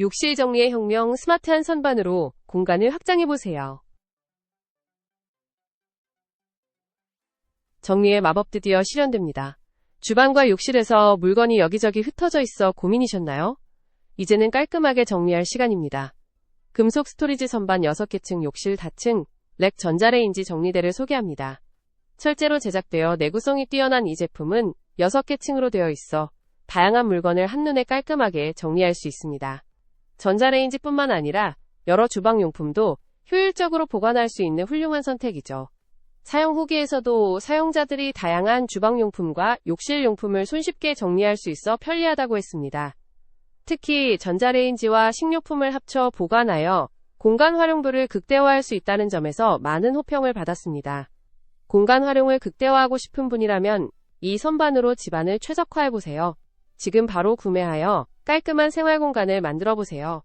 욕실 정리의 혁명 스마트한 선반으로 공간을 확장해보세요. 정리의 마법 드디어 실현됩니다. 주방과 욕실에서 물건이 여기저기 흩어져 있어 고민이셨나요? 이제는 깔끔하게 정리할 시간입니다. 금속 스토리지 선반 6개층 욕실 다층 렉 전자레인지 정리대를 소개합니다. 철제로 제작되어 내구성이 뛰어난 이 제품은 6개 층으로 되어 있어 다양한 물건을 한눈에 깔끔하게 정리할 수 있습니다. 전자레인지뿐만 아니라 여러 주방용품도 효율적으로 보관할 수 있는 훌륭한 선택이죠. 사용 후기에서도 사용자들이 다양한 주방용품과 욕실용품을 손쉽게 정리할 수 있어 편리하다고 했습니다. 특히 전자레인지와 식료품을 합쳐 보관하여 공간 활용도를 극대화할 수 있다는 점에서 많은 호평을 받았습니다. 공간 활용을 극대화하고 싶은 분이라면 이 선반으로 집안을 최적화해보세요. 지금 바로 구매하여 깔끔한 생활 공간을 만들어 보세요.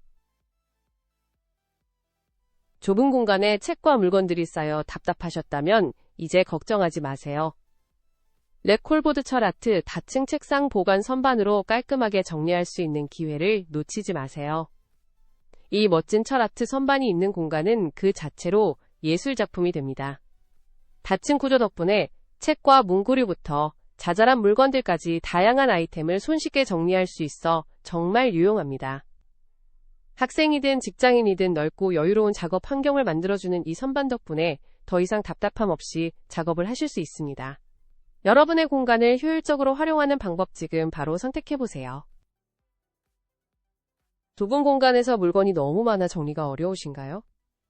좁은 공간에 책과 물건들이 쌓여 답답하셨다면 이제 걱정하지 마세요. 렉콜보드 철아트 다층 책상 보관 선반으로 깔끔하게 정리할 수 있는 기회를 놓치지 마세요. 이 멋진 철아트 선반이 있는 공간은 그 자체로 예술 작품이 됩니다. 다층 구조 덕분에 책과 문구류부터 자잘한 물건들까지 다양한 아이템을 손쉽게 정리할 수 있어 정말 유용합니다. 학생이든 직장인이든 넓고 여유로운 작업 환경을 만들어주는 이 선반 덕분에 더 이상 답답함 없이 작업을 하실 수 있습니다. 여러분의 공간을 효율적으로 활용하는 방법 지금 바로 선택해보세요. 좁은 공간에서 물건이 너무 많아 정리가 어려우신가요?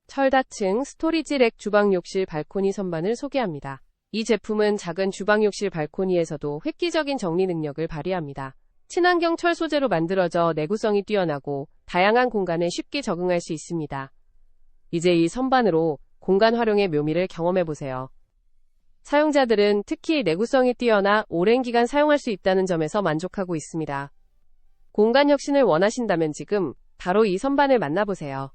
철다층 스토리지 렉 주방 욕실 발코니 선반을 소개합니다. 이 제품은 작은 주방 욕실 발코니에서도 획기적인 정리 능력을 발휘합니다. 친환경 철 소재로 만들어져 내구성이 뛰어나고 다양한 공간에 쉽게 적응할 수 있습니다. 이제 이 선반으로 공간 활용의 묘미를 경험해보세요. 사용자들은 특히 내구성이 뛰어나 오랜 기간 사용할 수 있다는 점에서 만족하고 있습니다. 공간 혁신을 원하신다면 지금 바로 이 선반을 만나보세요.